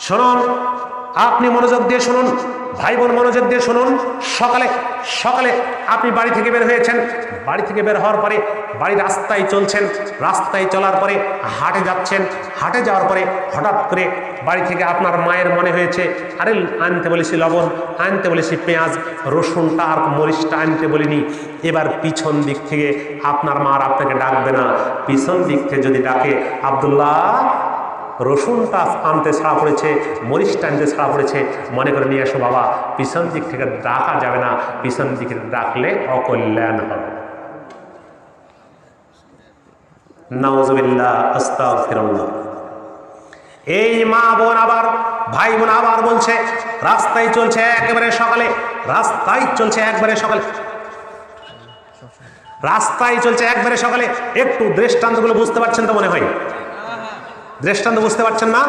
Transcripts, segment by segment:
শুনুন, আপনি মনোযোগ দিয়ে শুনুন ভাই বোন মনোযোগ দিয়ে শুনুন। সকালে সকালে আপনি বাড়ি থেকে বের হয়েছেন। বাড়ি থেকে বের হওয়ার পরে বাড়ি রাস্তায় চলছেন। রাস্তায় চলার পরে হাটে যাচ্ছেন। হাটে যাওয়ার পরে হঠাৎ করে বাড়ি থেকে আপনার মায়ের মনে হয়েছে, আরে, আনতে বলেছি লবণ, আনতে বলেছি পেঁয়াজ, রসুনটা আর মরিচটা আনতে বলিনি। এবার পিছন দিক থেকে আপনার মা আপনাকে ডাকবে না। পিছন দিক থেকে যদি ডাকে, আবদুল্লাহ রসুনটা আনতে ছাড়া পড়েছে মরিচটা আনতে ছাড়া পড়েছে। মনে করে নিয়ে এসো বাবা, পিছন দিক থেকে ডাকা যাবে না, পিছন দিকে ডাকলে অকল্যাণ হবে। এই মা বোন আবার, ভাই বোন আবার বলছে, রাস্তায় চলছে একেবারে সকালে, রাস্তায় চলছে একবারে সকালে। রাস্তায় চলছে একবারে সকালে, একটু দৃষ্টান্তগুলো বুঝতে পারছেন তো মনে হয়? দৃষ্টান্ত বুঝতে পারছেন না?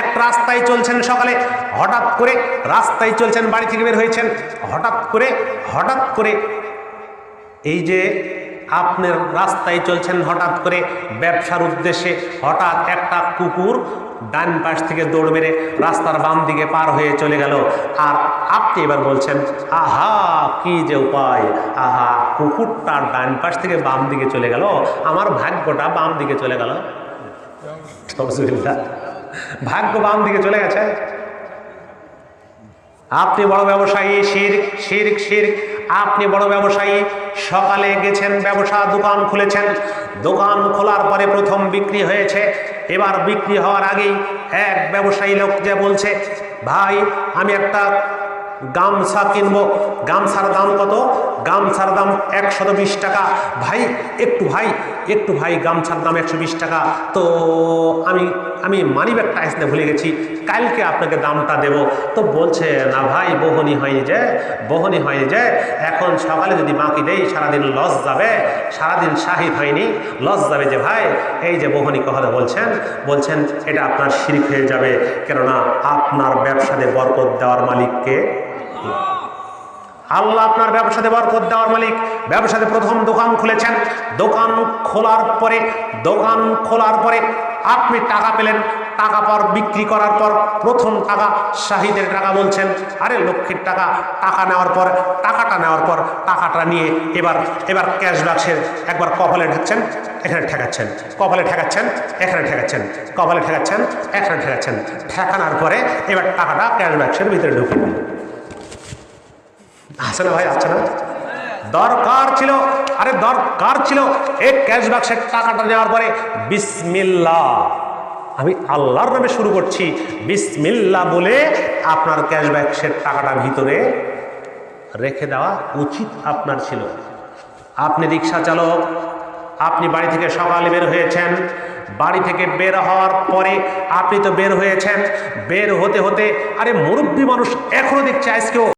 এক রাস্তায় চলছেন সকালে, হঠাৎ করে রাস্তায় চলছেন, বাড়ি থেকে বের হয়েছেন, হঠাৎ করে হঠাৎ করে এই যে আপনার রাস্তায় চলছেন, হঠাৎ করে ব্যবসার উদ্দেশ্যে হঠাৎ একটা কুকুর ডান পাশ থেকে দৌড় মেরে রাস্তার বাম দিকে পার হয়ে চলে গেল। আর আপনি এবার বলছেন, আহা, কি যে উপায়! আহা, কুকুরটা ডান পাশ থেকে বাম দিকে চলে গেল। আমার ভাগ্যটা বাম দিকে চলে গেল। ভাগ্য বাম দিকে চলে গেছে। আপনি বড় ব্যবসায়ী, শির শির শির। আপনি বড় ব্যবসায়ী, সকালে গেছেন, ব্যবসা দোকান খুলেছেন। দোকান খোলার পরে প্রথম বিক্রি হয়েছে। এবার বিক্রি হওয়ার আগেই এক ব্যবসায়ী লোক যে বলছে, ভাই, আমি একটা গামছা কিনবো। গামছার দাম কত? গামছার দাম একশত বিশ টাকা। ভাই, একটু ভাই একটু ভাই গামছার দাম একশো বিশ টাকা। তো আমি আমি মানি ব্যাগটা আসতে ভুলে গেছি। কালকে আপনাকে দামটা দেব। তো বলছে, না ভাই বহনি হয়নি যে বহনি হয়নি যে। এখন সকালে যদি বাকি দেই, সারাদিন লস যাবে। সারাদিন শাহিদ হয়নি। লস যাবে যে ভাই। এই যে বহনি কথা বলছেন বলছেন এটা আপনার শিরিক হয়ে যাবে। কেননা আপনার ব্যবসাতে বরকত দেওয়ার মালিককে আল্লাহ আপনার ব্যবসাতে বরকত দেওয়ার মালিক। ব্যবসাতে প্রথম দোকান খুলেছেন। দোকান খোলার পরে, দোকান খোলার পরে আপনি টাকা পেলেন। টাকা পর বিক্রি করার পর প্রথম টাকা শাহিদের টাকা বলছেন। আরে লক্ষ্মীর টাকা টাকা নেওয়ার পর, টাকাটা নেওয়ার পর টাকাটা নিয়ে এবার এবার ক্যাশ বাক্সের একবার কপালে ঢাকছেন, এখানে ঠেকাচ্ছেন। কপালে ঠেকাচ্ছেন, এখানে ঠেকাচ্ছেন। কপালে ঠেকাচ্ছেন, এখানে ঠেকাচ্ছেন। ঠেকানোর পরে এবার টাকাটা ক্যাশ বাক্সের ভিতরে ঢুকে দিন আছে না ভাই আছে না দরকার ছিল, আরে দরকার ছিল এই ক্যাশ বাক্সের টাকাটা নেওয়ার পরে বিসমিল্লা। আমি আল্লাহর নামে শুরু করছি, বিসমিল্লা বলে আপনার ক্যাশ বাক্সের টাকাটা ভিতরে রেখে দেওয়া উচিত আপনার ছিল। আপনি রিক্সা চালক, আপনি বাড়ি থেকে সকালে বের হয়েছেন, বাড়ি থেকে বের হওয়ার পরে আপনি তো বের হয়েছেন, বের হতে হতে, আরে মুরব্বী মানুষ এখনও দেখছে আজকেও